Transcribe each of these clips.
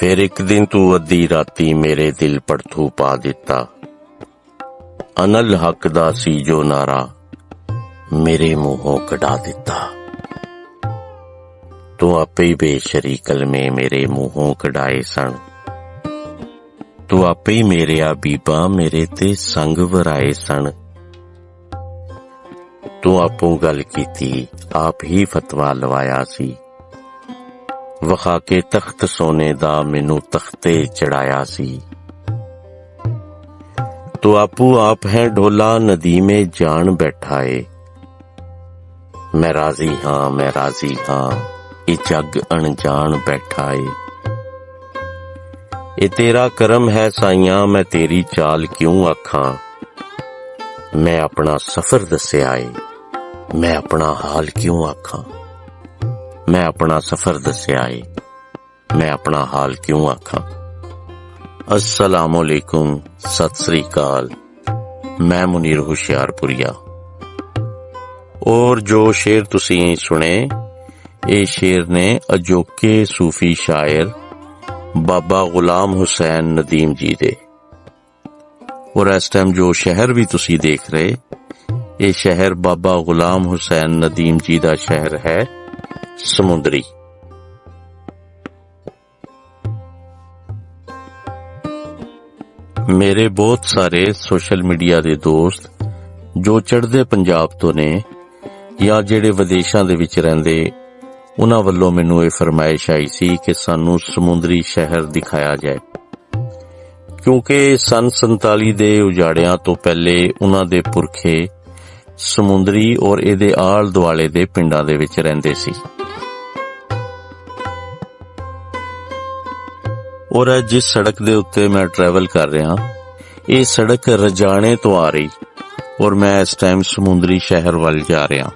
ਫਿਰ ਇੱਕ ਦਿਨ ਤੂੰ ਅੱਧੀ ਰਾਤੀ ਮੇਰੇ ਦਿਲ ਪੜਥੂ ਪਾ ਦਿੱਤਾ। ਅਨਲ ਹੱਕ ਦਾ ਸੀ ਜੋ ਨਾਰਾ ਮੇਰੇ ਮੂੰਹੋਂ ਕਢਾ ਦਿੱਤਾ। ਤੂੰ ਆਪੇ ਹੀ ਬੇਸ਼ਰੀ ਕਲਮੇ ਮੇਰੇ ਮੂੰਹੋਂ ਕਢਾਏ ਸਨ। ਤੂੰ ਆਪੇ ਹੀ ਮੇਰੇ ਆ ਬੀਬਾ ਮੇਰੇ ਤੇ ਸੰਗ ਵਰਾਏ ਸਨ। ਤੂੰ ਆਪੋਂ ਗੱਲ ਕੀਤੀ, ਆਪ ਹੀ ਫਤਵਾ ਲਵਾਇਆ ਸੀ। ਵਿਖਾ ਕੇ ਤਖਤ ਸੋਨੇ ਦਾ ਮੈਨੂੰ ਤਖਤੇ ਚੜਾਇਆ ਸੀ। ਤੂੰ ਆਪੂ ਆਪ ਹੈ ਢੋਲਾ, ਨਦੀ ਮੇ ਜਾਣ ਬੈਠਾ ਏ। ਮੈਂ ਰਾਜ਼ੀ ਹਾਂ, ਮੈਂ ਰਾਜ਼ੀ ਹਾਂ ਇਹ ਜੱਗ ਅਣਜਾਣ ਬੈਠਾ ਏ। ਇਹ ਤੇਰਾ ਕਰਮ ਹੈ ਸਾਈਆਂ, ਮੈਂ ਤੇਰੀ ਚਾਲ ਕਿਉਂ ਆਖਾਂ? ਮੈਂ ਆਪਣਾ ਸਫ਼ਰ ਦੱਸਿਆ ਏ। ਮੈਂ ਆਪਣਾ ਹਾਲ ਕਿਉਂ ਆਖਾਂ? ਮੈਂ ਆਪਣਾ ਸਫ਼ਰ ਦੱਸਿਆ ਏ ਮੈਂ ਆਪਣਾ ਹਾਲ ਕਿਉਂ ਆਖਾਂ ਅਸਲਾਮ ਅਲੈਕੁਮ ਸਤਿ ਸ੍ਰੀ ਅਕਾਲ ਮੈਂ ਮੁਨੀਰ ਹੁਸ਼ਿਆਰਪੁਰੀਆ ਔਰ ਜੋ ਸ਼ੇਰ ਤੁਸੀਂ ਸੁਣੇ ਇਹ ਸ਼ੇਰ ਨੇ ਅਜੋਕੇ ਸੂਫੀ ਸ਼ਾਇਰ ਬਾਬਾ ਗੁਲਾਮ ਹੁਸੈਨ ਨਦੀਮ ਜੀ ਦੇ ਔਰ ਇਸ ਟਾਈਮ ਜੋ ਸ਼ਹਿਰ ਵੀ ਤੁਸੀਂ ਦੇਖ ਰਹੇ ਇਹ ਸ਼ਹਿਰ ਬਾਬਾ ਗੁਲਾਮ ਹੁਸੈਨ ਨਦੀਮ ਜੀ ਦਾ ਸ਼ਹਿਰ ਹੈ ਸਮੁੰਦਰੀ। ਮੇਰੇ ਬਹੁਤ ਸਾਰੇ ਸੋਸ਼ਲ ਮੀਡੀਆ ਦੇ ਦੋਸਤ, ਜੋ ਚੜ੍ਹਦੇ ਪੰਜਾਬ ਤੋਂ ਨੇ, ਜਾਂ ਜਿਹੜੇ ਵਿਦੇਸ਼ਾਂ ਦੇ ਵਿੱਚ ਰਹਿੰਦੇ, ਉਹਨਾਂ ਵੱਲੋਂ ਮੈਨੂੰ ਇਹ ਫਰਮਾਇਸ਼ ਆਈ ਸੀ ਕਿ ਸਾਨੂੰ ਸਮੁੰਦਰੀ ਸ਼ਹਿਰ ਦਿਖਾਇਆ ਜਾਏ। ਕਿਉਂਕਿ ਸਨ 47 ਦੇ ਉਜਾੜਿਆਂ ਤੋਂ ਪਹਿਲੇ ਉਹਨਾਂ ਦੇ ਪੁਰਖੇ ਸਮੁੰਦਰੀ ਔਰ ਇਹਦੇ ਆਲ ਦੁਆਲੇ ਦੇ ਪਿੰਡਾਂ ਦੇ ਵਿੱਚ ਰਹਿੰਦੇ ਸੀ। ਔਰ ਇਹ ਜਿਸ ਸੜਕ ਦੇ ਉੱਤੇ ਮੈਂ ਟਰੈਵਲ ਕਰ ਰਿਹਾ, ਇਹ ਸੜਕ ਰਜਾਣੇ ਤੋਂ ਆ ਰਹੀ ਔਰ ਮੈਂ ਇਸ ਟਾਈਮ ਸਮੁੰਦਰੀ ਸ਼ਹਿਰ ਵੱਲ ਜਾ ਰਿਹਾ।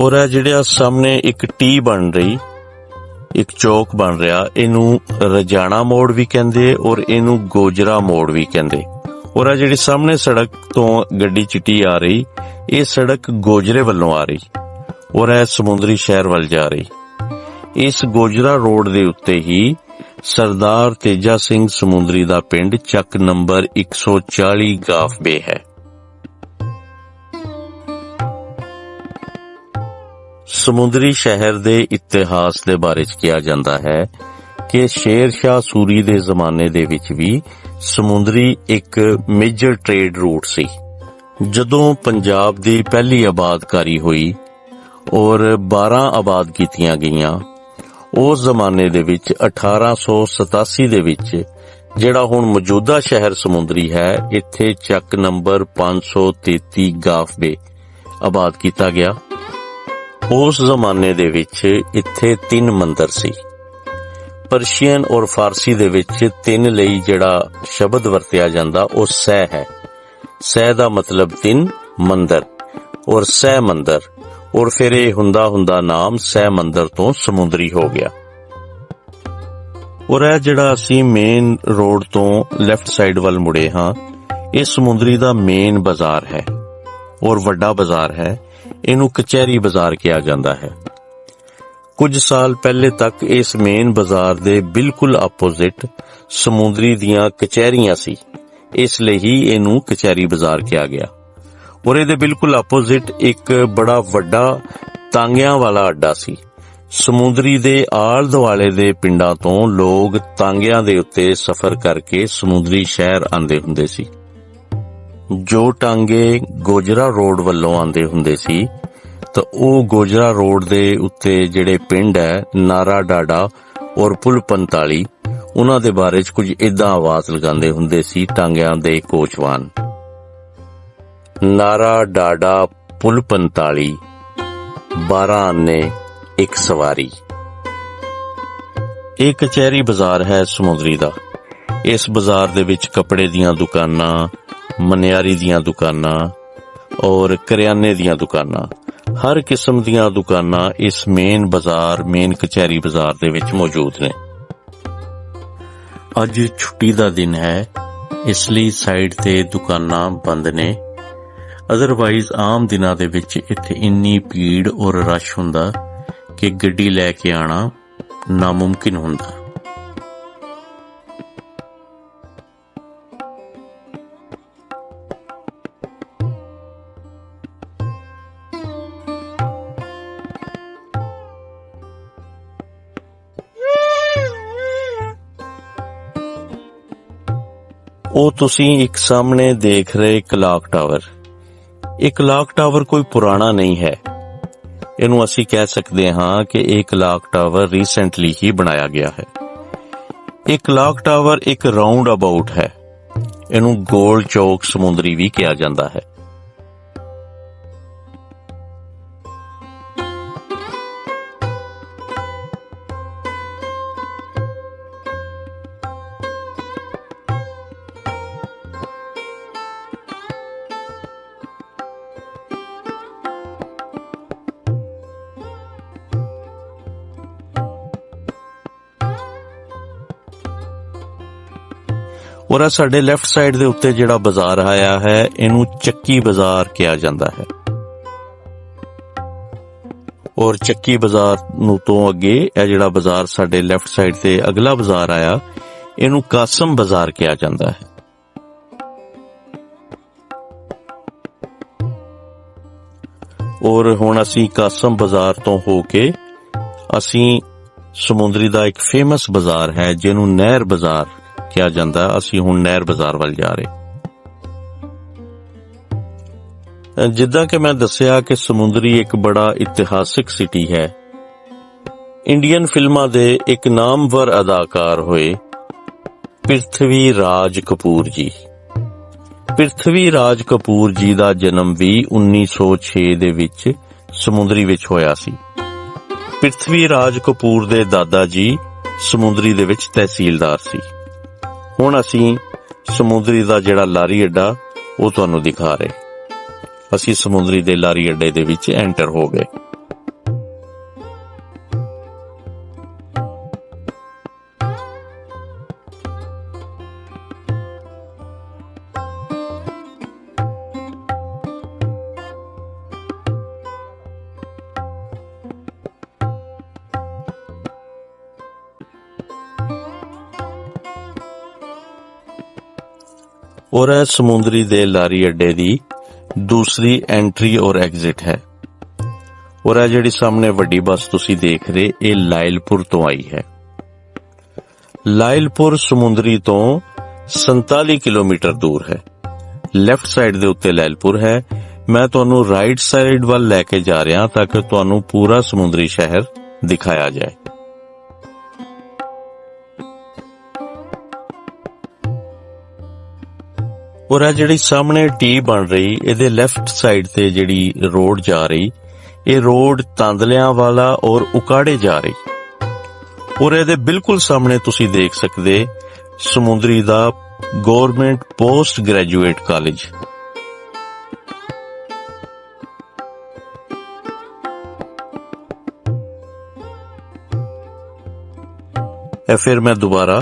ਔਰ ਇਹ ਜਿਹੜਾ ਸਾਹਮਣੇ ਇੱਕ ਟੀ ਬਣ ਰਹੀ, ਇੱਕ ਚੌਕ ਬਣ ਰਿਹਾ, ਇਹਨੂੰ ਰਜਾਣਾ ਮੋੜ ਵੀ ਕਹਿੰਦੇ ਔਰ ਇਹਨੂੰ ਗੋਜਰਾ ਮੋੜ ਵੀ ਕਹਿੰਦੇ। ਔਰ ਇਹ ਜਿਹੜੀ ਸਾਹਮਣੇ ਸੜਕ ਤੋਂ ਗੱਡੀ ਚਿੱਟੀ ਆ ਰਹੀ, ਇਹ ਸੜਕ ਗੋਜਰੇ ਵੱਲੋਂ ਆ ਰਹੀ ਔਰ ਇਹ ਸਮੁੰਦਰੀ ਸ਼ਹਿਰ ਵੱਲ ਜਾ ਰਹੀ। ਇਸ ਗੋਜਰਾ ਰੋਡ ਦੇ ਉੱਤੇ ਹੀ ਸਰਦਾਰ ਤੇਜਾ ਸਿੰਘ ਸਮੁੰਦਰੀ ਦਾ ਪਿੰਡ ਚੱਕ ਨੰਬਰ 140 ਗਾਫਬੇ ਹੈ। ਸਮੁੰਦਰੀ ਸ਼ਹਿਰ ਦੇ ਇਤਿਹਾਸ ਦੇ ਬਾਰੇ ਚ ਕਿਹਾ ਜਾਂਦਾ ਹੈ ਕਿ ਸ਼ੇਰ ਸ਼ਾਹ ਸੂਰੀ ਦੇ ਜ਼ਮਾਨੇ ਦੇ ਵਿੱਚ ਵੀ ਸਮੁੰਦਰੀ ਇੱਕ ਮੇਜਰ ਟ੍ਰੇਡ ਰੂਟ ਸੀ। ਜਦੋਂ ਪੰਜਾਬ ਦੀ ਪਹਿਲੀ ਆਬਾਦਕਾਰੀ ਹੋਈ ਔਰ 12 ਆਬਾਦ ਕੀਤੀਆਂ ਗਈਆਂ ਉਸ ਜ਼ਮਾਨੇ ਦੇ ਵਿੱਚ 1887 ਦੇ ਵਿੱਚ, ਜਿਹੜਾ ਹੁਣ ਮੌਜੂਦਾ ਸ਼ਹਿਰ ਸਮੁੰਦਰੀ ਹੈ, ਇੱਥੇ ਚੱਕ ਨੰਬਰ 533 ਗਾਫਬੇ ਆਬਾਦ ਕੀਤਾ ਗਿਆ। ਉਸ ਜ਼ਮਾਨੇ ਦੇ ਵਿੱਚ ਇੱਥੇ ਤਿੰਨ ਮੰਦਰ ਸੀ। ਪਰਸ਼ੀਅਨ ਔਰ ਫਾਰਸੀ ਦੇ ਵਿੱਚ ਤਿੰਨ ਲਈ ਜਿਹੜਾ ਸ਼ਬਦ ਵਰਤਿਆ ਜਾਂਦਾ, ਉਹ ਸਹਿ ਹੈ। ਸਹਿ ਦਾ ਮਤਲਬ ਤਿੰਨ ਮੰਦਰ ਔਰ ਸਹਿ ਮੰਦਰ। ਔਰ ਫਿਰ ਇਹ ਹੁੰਦਾ ਹੁੰਦਾ ਨਾਮ ਸਹਿ ਮੰਦਰ ਤੋਂ ਸਮੁੰਦਰੀ ਹੋ ਗਿਆ। ਔਰ ਇਹ ਜਿਹੜਾ ਅਸੀਂ ਮੇਨ ਰੋਡ ਤੋਂ ਲੈਫਟ ਸਾਈਡ ਵੱਲ ਮੁੜੇ ਹਾਂ, ਇਹ ਸਮੁੰਦਰੀ ਦਾ ਮੇਨ ਬਾਜ਼ਾਰ ਹੈ। ਔਰ ਵੱਡਾ ਬਾਜ਼ਾਰ ਹੈ, ਇਹਨੂੰ ਕਚਹਿਰੀ ਬਾਜ਼ਾਰ ਕਿਹਾ ਜਾਂਦਾ ਹੈ। ਕੁਝ ਸਾਲ ਪਹਿਲੇ ਤੱਕ ਇਸ ਮੇਨ ਬਾਜ਼ਾਰ ਦੇ ਬਿਲਕੁਲ ਆਪੋਜ਼ਿਟ ਸਮੁੰਦਰੀ ਦੀਆਂ ਕਚਹਿਰੀਆਂ ਸੀ। ਇਸ ਲਈ ਹੀ ਇਹਨੂੰ ਕਚਹਿਰੀ ਬਾਜ਼ਾਰ ਕਿਹਾ ਗਿਆ। ਔਰ ਇਹਦੇ ਬਿਲਕੁਲ ਆਪੋਜ਼ਿਟ ਇੱਕ ਬੜਾ ਵੱਡਾ ਤਾਂਗਿਆਂ ਵਾਲਾ ਅੱਡਾ ਸੀ। ਸਮੁੰਦਰੀ ਦੇ ਆਲ ਦੁਆਲੇ ਦੇ ਪਿੰਡਾਂ ਤੋਂ ਲੋਕ ਤਾਂਗਿਆਂ ਦੇ ਉੱਤੇ ਸਫ਼ਰ ਕਰਕੇ ਸਮੁੰਦਰੀ ਸ਼ਹਿਰ ਆਂਦੇ ਹੁੰਦੇ ਸੀ। ਜੋ ਟਾਂਗੇ ਗੋਜਰਾ ਰੋਡ ਵੱਲੋਂ ਆਂਦੇ ਹੁੰਦੇ ਸੀ, ਤਾਂ ਉਹ ਗੋਜਰਾ ਰੋਡ ਦੇ ਉੱਤੇ ਜਿਹੜੇ ਪਿੰਡ ਹੈ, ਨਾਰਾ ਡਾਡਾ ਔਰ ਪੁਲ 45 ਉਹਨਾਂ ਦੇ ਬਾਰੇ ਚ ਕੁਝ ਇਦਾਂ ਆਵਾਜ਼ ਲਗਾਉਂਦੇ ਹੁੰਦੇ ਸੀ ਟਾਂਗਿਆਂ ਦੇ ਕੋਚਵਾਨ। ਨਾਰਾ ਡਾਡਾ ਪੁਲ 45 12 ਆਨੇ ਇੱਕ ਸਵਾਰੀ। ਇਹ ਕਚਹਿਰੀ ਬਾਜ਼ਾਰ ਹੈ ਸਮੁੰਦਰੀ ਦਾ। ਇਸ ਬਾਜ਼ਾਰ ਦੇ ਵਿੱਚ ਕੱਪੜੇ ਦੀਆਂ ਦੁਕਾਨਾਂ, ਮਨਿਆਰੀ ਦੀਆਂ ਦੁਕਾਨਾਂ ਔਰ ਕਰਿਆਨੇ ਦੀਆਂ ਦੁਕਾਨਾਂ। ਹਰ ਕਿਸਮ ਦੀਆਂ ਦੁਕਾਨਾਂ ਇਸ ਮੇਨ ਬਾਜ਼ਾਰ, ਮੇਨ ਕਚਹਿਰੀ ਬਾਜ਼ਾਰ ਦੇ ਵਿੱਚ ਮੌਜੂਦ ਨੇ। ਅੱਜ ਛੁੱਟੀ ਦਾ ਦਿਨ ਹੈ, ਇਸ ਲਈ ਸਾਈਡ ਤੇ ਦੁਕਾਨਾਂ ਬੰਦ ਨੇ। ਅਦਰਵਾਈਜ਼ ਆਮ ਦਿਨਾਂ ਦੇ ਵਿੱਚ ਇੱਥੇ ਇੰਨੀ ਭੀੜ ਔਰ ਰਸ਼ ਹੁੰਦਾ ਕਿ ਗੱਡੀ ਲੈ ਕੇ ਆਣਾ ਨਾਮੁਮਕਿਨ ਹੁੰਦਾ। ਉਹ ਤੁਸੀਂ ਇੱਕ ਸਾਹਮਣੇ ਦੇਖ ਰਹੇ ਕਲਾਕ ਟਾਵਰ। ਇਹ ਕਲਾਕ ਟਾਵਰ ਕੋਈ ਪੁਰਾਣਾ ਨਹੀਂ ਹੈ। ਇਹਨੂੰ ਅਸੀਂ ਕਹਿ ਸਕਦੇ ਹਾਂ ਕਿ ਇਹ ਕਲਾਕ ਟਾਵਰ ਰੀਸੈਂਟਲੀ ਹੀ ਬਣਾਇਆ ਗਿਆ ਹੈ। ਇਹ ਕਲਾਕ ਟਾਵਰ ਇੱਕ ਰਾਉਂਡ ਅਬਾਊਟ ਹੈ। ਇਹਨੂੰ ਗੋਲ ਚੌਕ ਸਮੁੰਦਰੀ ਵੀ ਕਿਹਾ ਜਾਂਦਾ ਹੈ। ਔਰ ਇਹ ਸਾਡੇ ਲੈਫਟ ਸਾਈਡ ਦੇ ਉੱਤੇ ਜਿਹੜਾ ਬਾਜ਼ਾਰ ਆਇਆ ਹੈ, ਇਹਨੂੰ ਚੱਕੀ ਬਾਜ਼ਾਰ ਕਿਹਾ ਜਾਂਦਾ ਹੈ। ਔਰ ਚੱਕੀ ਬਾਜ਼ਾਰ ਨੂੰ ਤੋਂ ਅੱਗੇ ਇਹ ਜਿਹੜਾ ਬਾਜ਼ਾਰ ਸਾਡੇ ਲੈਫਟ ਸਾਈਡ ਤੇ ਅਗਲਾ ਬਾਜ਼ਾਰ ਆਇਆ, ਇਹਨੂੰ ਕਾਸਮ ਬਾਜ਼ਾਰ ਕਿਹਾ ਜਾਂਦਾ ਹੈ। ਔਰ ਹੁਣ ਅਸੀਂ ਕਾਸਮ ਬਾਜ਼ਾਰ ਤੋਂ ਹੋ ਕੇ ਅਸੀਂ ਸਮੁੰਦਰੀ ਦਾ ਇੱਕ ਫੇਮਸ ਬਾਜ਼ਾਰ ਹੈ, ਜਿਹਨੂੰ ਨਹਿਰ ਬਾਜ਼ਾਰ ਕਿਹਾ ਜਾਂਦਾ, ਅਸੀਂ ਹੁਣ ਨਹਿਰ ਬਾਜ਼ਾਰ ਵੱਲ ਜਾ ਰਹੇ ਜਿੱਦਾਂ ਕਿ ਮੈਂ ਦੱਸਿਆ ਕਿ ਸਮੁੰਦਰੀ ਇੱਕ ਬੜਾ ਇਤਿਹਾਸਿਕ ਸਿਟੀ ਹੈ। ਇੰਡੀਅਨ ਫਿਲਮਾਂ ਦੇ ਇੱਕ ਨਾਮਵਰ ਅਦਾਕਾਰ ਹੋਏ ਪ੍ਰਿਥਵੀ ਰਾਜ ਕਪੂਰ ਜੀ। ਪ੍ਰਿਥਵੀ ਰਾਜ ਕਪੂਰ ਜੀ ਦਾ ਜਨਮ ਵੀ 1906 ਦੇ ਵਿੱਚ ਸਮੁੰਦਰੀ ਵਿੱਚ ਹੋਇਆ ਸੀ। ਪ੍ਰਿਥਵੀ ਰਾਜ ਕਪੂਰ ਦੇ ਦਾਦਾ ਜੀ ਸਮੁੰਦਰੀ ਦੇ ਵਿੱਚ ਤਹਿਸੀਲਦਾਰ ਸੀ। ਹੁਣ ਅਸੀਂ ਸਮੁੰਦਰੀ ਦਾ ਜਿਹੜਾ ਲਾਰੀ ਅੱਡਾ, ਉਹ ਤੁਹਾਨੂੰ ਦਿਖਾ ਰਹੇ। ਅਸੀਂ ਸਮੁੰਦਰੀ ਦੇ ਲਾਰੀ ਅੱਡੇ ਦੇ ਵਿੱਚ ਐਂਟਰ ਹੋ ਗਏ। ਔਰ ਇਹ ਸਮੁੰਦਰੀ ਦੇ ਲਾਰੀ ਅੱਡੇ ਦੀ ਦੂਸਰੀ ਐਂਟਰੀ ਔਰ ਐਗਜ਼ਿਟ ਹੈ। ਔਰ ਇਹ ਜਿਹੜੀ ਸਾਹਮਣੇ ਵੱਡੀ ਬੱਸ ਤੁਸੀਂ ਦੇਖ ਰਹੇ, ਇਹ ਲਾਇਲਪੁਰ ਤੋਂ ਆਈ ਹੈ। ਲਾਇਲਪੁਰ ਸਮੁੰਦਰੀ ਤੋਂ 47 ਕਿਲੋਮੀਟਰ ਦੂਰ ਹੈ। ਲੈਫਟ ਸਾਈਡ ਦੇ ਉੱਤੇ ਲਾਇਲਪੁਰ ਹੈ। ਮੈਂ ਤੁਹਾਨੂੰ ਰਾਈਟ ਸਾਈਡ ਵੱਲ ਲੈ ਕੇ ਜਾ ਰਿਹਾ ਤਾਂ ਕਿ ਤੁਹਾਨੂੰ ਪੂਰਾ ਸਮੁੰਦਰੀ ਸ਼ਹਿਰ ਦਿਖਾਇਆ ਜਾਏ। ਔਰ ਇਹ ਜਿਹੜੀ ਸਾਹਮਣੇ ਟੀ ਬਣ ਰਹੀ, ਇਹਦੇ ਲੈਫਟ ਸਾਈਡ ਤੇ ਜਿਹੜੀ ਰੋਡ ਜਾ ਰਹੀ, ਇਹ ਰੋਡ ਤਾਂਦਲਿਆਂ ਵਾਲਾ ਔਰ ਉਕਾੜੇ ਜਾ ਰਹੀ। ਔਰ ਇਹਦੇ ਬਿਲਕੁਲ ਸਾਹਮਣੇ ਤੁਸੀਂ ਦੇਖ ਸਕਦੇ, ਸਮੁੰਦਰੀ ਦਾ ਗਵਰਨਮੈਂਟ ਪੋਸਟ ਗ੍ਰੈਜੂਏਟ ਕਾਲਜ ਫਿਰ ਮੈਂ ਦੁਬਾਰਾ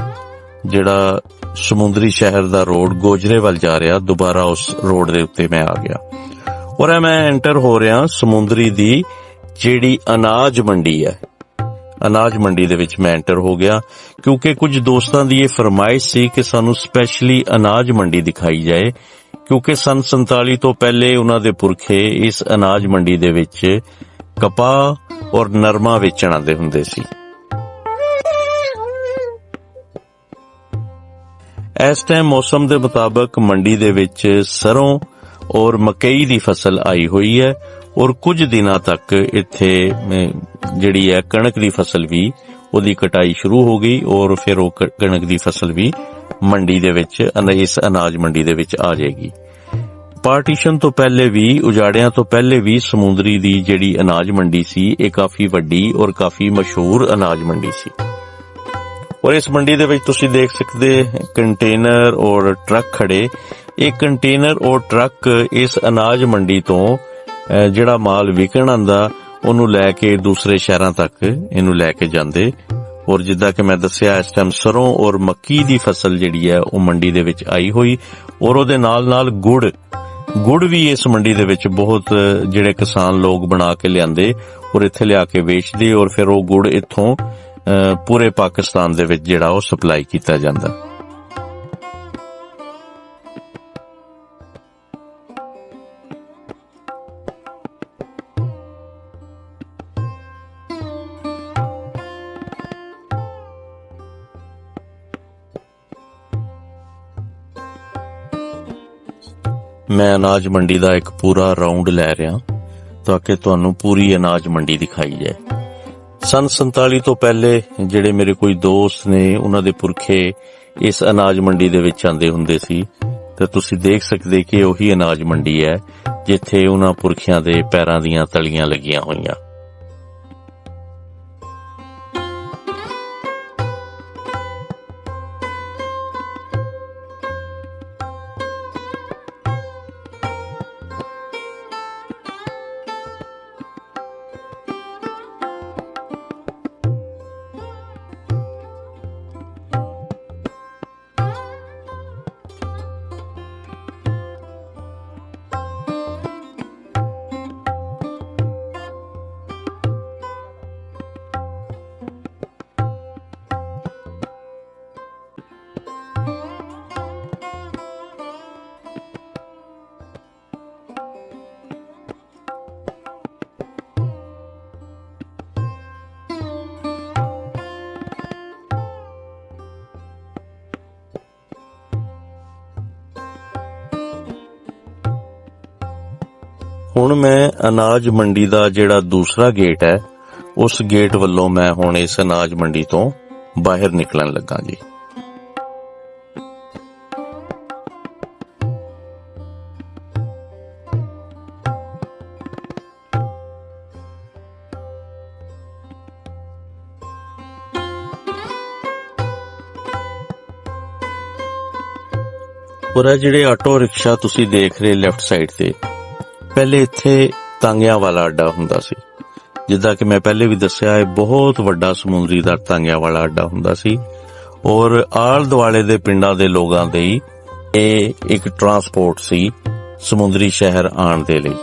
ਜਿਹੜਾ ਸਮੁੰਦਰੀ ਸ਼ਹਿਰ ਦਾ ਰੋਡ ਗੋਜਰੇ ਵੱਲ ਜਾ ਰਿਹਾ, ਦੁਬਾਰਾ ਉਸ ਰੋਡ ਦੇ ਉੱਤੇ ਮੈਂ ਆ ਗਿਆ। ਔਰ ਮੈਂ ਐਂਟਰ ਹੋ ਰਿਹਾ ਸਮੁੰਦਰੀ ਦੀ ਜਿਹੜੀ ਅਨਾਜ ਮੰਡੀ ਹੈ। ਅਨਾਜ ਮੰਡੀ ਦੇ ਵਿੱਚ ਮੈਂ ਐਂਟਰ ਹੋ ਗਿਆ, ਕਿਉਂਕਿ ਕੁਝ ਦੋਸਤਾਂ ਦੀ ਇਹ ਫਰਮਾਇਸ਼ ਸੀ ਕਿ ਸਾਨੂੰ ਸਪੈਸ਼ਲੀ ਅਨਾਜ ਮੰਡੀ ਦਿਖਾਈ ਜਾਏ, ਕਿਉਂਕਿ ਸਨ 47 ਤੋਂ ਪਹਿਲੇ ਉਹਨਾਂ ਦੇ ਪੁਰਖੇ ਇਸ ਅਨਾਜ ਮੰਡੀ ਦੇ ਵਿੱਚ ਕਪਾਹ ਔਰ ਨਰਮਾ ਵੇਚਣ ਆਉਂਦੇ ਹੁੰਦੇ ਸੀ। ਇਸ ਟਾਈਮ ਮੌਸਮ ਦੇ ਮੁਤਾਬਕ ਮੰਡੀ ਦੇ ਵਿੱਚ ਸਰੋਂ ਔਰ ਮਕਈ ਦੀ ਫਸਲ ਆਈ ਹੋਈ ਹੈ ਔਰ ਕੁਝ ਦਿਨਾਂ ਤੱਕ ਇੱਥੇ ਜਿਹੜੀ ਹੈ ਕਣਕ ਦੀ ਫਸਲ ਵੀ ਉਹਦੀ ਕਟਾਈ ਸ਼ੁਰੂ ਹੋ ਗਈ ਔਰ ਫਿਰ ਉਹ ਕਣਕ ਦੀ ਫਸਲ ਵੀ ਮੰਡੀ ਦੇ ਵਿੱਚ ਇਸ ਅਨਾਜ ਮੰਡੀ ਦੇ ਵਿੱਚ ਆ ਜਾਏਗੀ। ਪਾਰਟੀਸ਼ਨ ਤੋਂ ਪਹਿਲੇ ਵੀ, ਉਜਾੜਿਆਂ ਤੋਂ ਪਹਿਲੇ ਵੀ ਸਮੁੰਦਰੀ ਦੀ ਜਿਹੜੀ ਅਨਾਜ ਮੰਡੀ ਸੀ, ਇਹ ਕਾਫੀ ਵੱਡੀ ਔਰ ਕਾਫੀ ਮਸ਼ਹੂਰ ਅਨਾਜ ਮੰਡੀ ਸੀ। ਔਰ ਇਸ ਮੰਡੀ ਦੇ ਵਿੱਚ ਤੁਸੀਂ ਦੇਖ ਸਕਦੇ ਕੰਟੇਨਰ ਔਰ ਟਰੱਕ ਖੜੇ। ਇਹ ਕੰਟੇਨਰ ਔਰ ਟਰੱਕ ਇਸ ਅਨਾਜ ਮੰਡੀ ਤੋਂ ਅਹ, ਜਿਹੜਾ ਮਾਲ ਵਿਕਣ ਆਂਦਾ ਉਹਨੂੰ ਲੈ ਕੇ ਦੂਸਰੇ ਸ਼ਹਿਰਾਂ ਤੱਕ ਇਹਨੂੰ ਲੈ ਕੇ ਜਾਂਦੇ। ਔਰ ਜਿੱਦਾਂ ਕਿ ਮੈਂ ਦੱਸਿਆ ਇਸ ਟਾਈਮ ਸਰੋਂ ਔਰ ਮੱਕੀ ਦੀ ਫਸਲ ਜਿਹੜੀ ਹੈ ਉਹ ਮੰਡੀ ਦੇ ਵਿੱਚ ਆਈ ਹੋਈ। ਔਰ ਉਹਦੇ ਨਾਲ ਨਾਲ ਗੁੜ। ਗੁੜ ਵੀ ਇਸ ਮੰਡੀ ਦੇ ਵਿੱਚ ਬਹੁਤ ਜਿਹੜੇ ਕਿਸਾਨ ਲੋਕ ਬਣਾ ਕੇ ਲਿਆਂਦੇ ਔਰ ਇੱਥੇ ਲਿਆ ਕੇ ਵੇਚਦੇ ਔਰ ਫਿਰ ਉਹ ਗੁੜ ਇੱਥੋਂ ਪੂਰੇ ਪਾਕਿਸਤਾਨ ਦੇ ਵਿੱਚ ਜਿਹੜਾ ਉਹ ਸਪਲਾਈ ਕੀਤਾ ਜਾਂਦਾ। ਮੈਂ ਅਨਾਜ ਮੰਡੀ ਦਾ ਇੱਕ ਪੂਰਾ ਰਾਉਂਡ ਲੈ ਰਿਹਾ ਤਾਂ ਕਿ ਤੁਹਾਨੂੰ ਪੂਰੀ ਅਨਾਜ ਮੰਡੀ ਦਿਖਾਈ ਜਾਏ। ਸਨ 47 ਤੋਂ ਪਹਿਲੇ ਜਿਹੜੇ ਮੇਰੇ ਕੋਈ ਦੋਸਤ ਨੇ, ਉਹਨਾਂ ਦੇ ਪੁਰਖੇ ਇਸ ਅਨਾਜ ਮੰਡੀ ਦੇ ਵਿੱਚ ਆਂਦੇ ਹੁੰਦੇ ਸੀ। ਤੇ ਤੁਸੀਂ ਦੇਖ ਸਕਦੇ ਕਿ ਉਹੀ ਅਨਾਜ ਮੰਡੀ ਹੈ, ਜਿੱਥੇ ਉਹਨਾਂ ਪੁਰਖਿਆਂ ਦੇ ਪੈਰਾਂ ਦੀਆਂ ਤਲੀਆਂ ਲੱਗੀਆਂ ਹੋਈਆਂ। ਹੁਣ ਮੈਂ ਅਨਾਜ ਮੰਡੀ ਦਾ ਜਿਹੜਾ ਦੂਸਰਾ ਗੇਟ ਹੈ, ਉਸ ਗੇਟ ਵੱਲੋਂ ਮੈਂ ਹੁਣ ਇਸ ਅਨਾਜ ਮੰਡੀ ਤੋਂ ਬਾਹਰ ਨਿਕਲਣ ਲੱਗਾ ਜੀ। ਔਰ ਜਿਹੜੇ ਆਟੋ ਰਿਕਸ਼ਾ ਤੁਸੀਂ ਦੇਖ ਰਹੇ ਲੈਫਟ ਸਾਈਡ ਤੇ ਪਹਿਲੇ ਇੱਥੇ ਤਾਂਗਿਆਂ ਵਾਲਾ ਅੱਡਾ ਹੁੰਦਾ ਸੀ। ਜਿੱਦਾਂ ਕਿ ਮੈਂ ਪਹਿਲੇ ਵੀ ਦੱਸਿਆ ਹੈ ਬਹੁਤ ਵੱਡਾ ਸਮੁੰਦਰੀ ਦਾ ਤਾਂਗਿਆਂ ਵਾਲਾ ਅੱਡਾ ਹੁੰਦਾ ਸੀ। ਔਰ ਆਲ ਦੁਆਲੇ ਦੇ ਪਿੰਡਾਂ ਦੇ ਲੋਕਾਂ ਦੇ ਹੀ ਇਹ ਇੱਕ ਟਰਾਂਸਪੋਰਟ ਸੀ ਸਮੁੰਦਰੀ ਸ਼ਹਿਰ ਆਉਣ ਦੇ ਲਈ।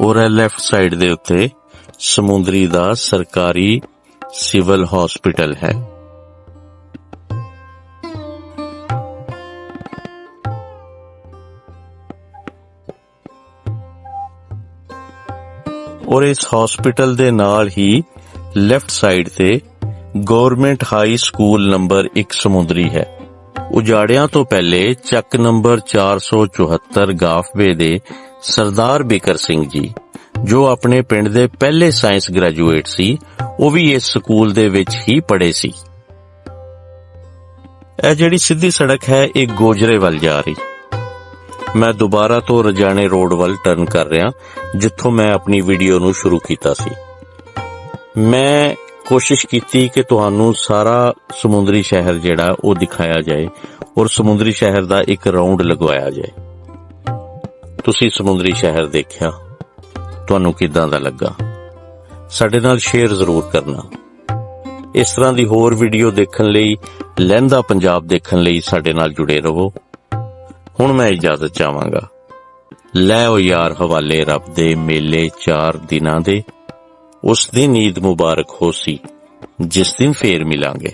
ਔਰ ਲੈਫਟ ਸਾਈਡ ਦੇ ਉੱਤੇ ਸਮੁੰਦਰੀ ਦਾ ਸਰਕਾਰੀ ਸਿਵਲ ਹਸਪੀਟਲ ਹੈ। ਔਰ ਇਸ ਹਸਪੀਟਲ ਦੇ ਨਾਲ ਹੀ ਲੈਫਟ ਸਾਈਡ ਤੇ government high school number 1 Samundri ਹੈ। ਉਜਾੜਿਆਂ ਤੋਂ ਪਹਿਲੇ ਚੱਕ ਨੰਬਰ 474 ਗਾਫਵੇ ਦੇ ਸਰਦਾਰ ਬਿਕਰ ਸਿੰਘ ਜੀ। ਜੋ ਆਪਣੇ ਪਿੰਡ ਦੇ ਪਹਿਲੇ ਸਾਇੰਸ ਗ੍ਰੈਜੂਏਟ ਸੀ, ਉਹ ਵੀ ਇਸ ਸਕੂਲ ਦੇ ਵਿੱਚ ਹੀ ਪੜ੍ਹੇ ਸੀ। ਇਹ ਜਿਹੜੀ ਸਿੱਧੀ ਸੜਕ ਹੈ, ਇਹ ਗੋਜਰੇ ਵੱਲ ਜਾ ਰਹੀ। ਮੈਂ ਦੁਬਾਰਾ ਤੋਂ ਰਜਾਣੇ ਰੋਡ ਵੱਲ ਟਰਨ ਕਰ ਰਿਹਾ, ਜਿੱਥੋਂ ਮੈਂ ਆਪਣੀ ਵੀਡੀਓ ਨੂੰ ਸ਼ੁਰੂ ਕੀਤਾ ਸੀ। ਮੈਂ ਕੋਸ਼ਿਸ਼ ਕੀਤੀ ਕਿ ਤੁਹਾਨੂੰ ਸਾਰਾ ਸਮੁੰਦਰੀ ਸ਼ਹਿਰ ਜਿਹੜਾ, ਉਹ ਦਿਖਾਇਆ ਜਾਏ ਔਰ ਸਮੁੰਦਰੀ ਸ਼ਹਿਰ ਦਾ ਇੱਕ ਰਾਉਂਡ ਲਗਵਾਇਆ ਜਾਏ। ਤੁਸੀਂ ਸਮੁੰਦਰੀ ਸ਼ਹਿਰ ਦੇਖਿਆ। ਤੁਹਾਨੂੰ ਕਿਦਾਂ ਦਾ ਲੱਗਾ? ਸਾਡੇ ਨਾਲ ਸ਼ੇਅਰ ਜ਼ਰੂਰ ਕਰਨਾ। ਇਸ ਤਰ੍ਹਾਂ ਦੀ ਹੋਰ ਵੀਡੀਓ ਦੇਖਣ ਲਈ, ਲਹਿੰਦਾ ਪੰਜਾਬ ਦੇਖਣ ਲਈ ਸਾਡੇ ਨਾਲ ਜੁੜੇ ਰਹੋ। ਹੁਣ ਮੈਂ ਇਜਾਜ਼ਤ ਚਾਹਾਂਗਾ। ਲੈ ਓ ਯਾਰ ਹਵਾਲੇ ਰੱਬ ਦੇ ਮੇਲੇ 4 ਦਿਨਾਂ ਦੇ। ਉਸ ਦਿਨ ਈਦ ਮੁਬਾਰਕ ਹੋਸੀ ਜਿਸ ਦਿਨ ਫੇਰ ਮਿਲਾਂਗੇ।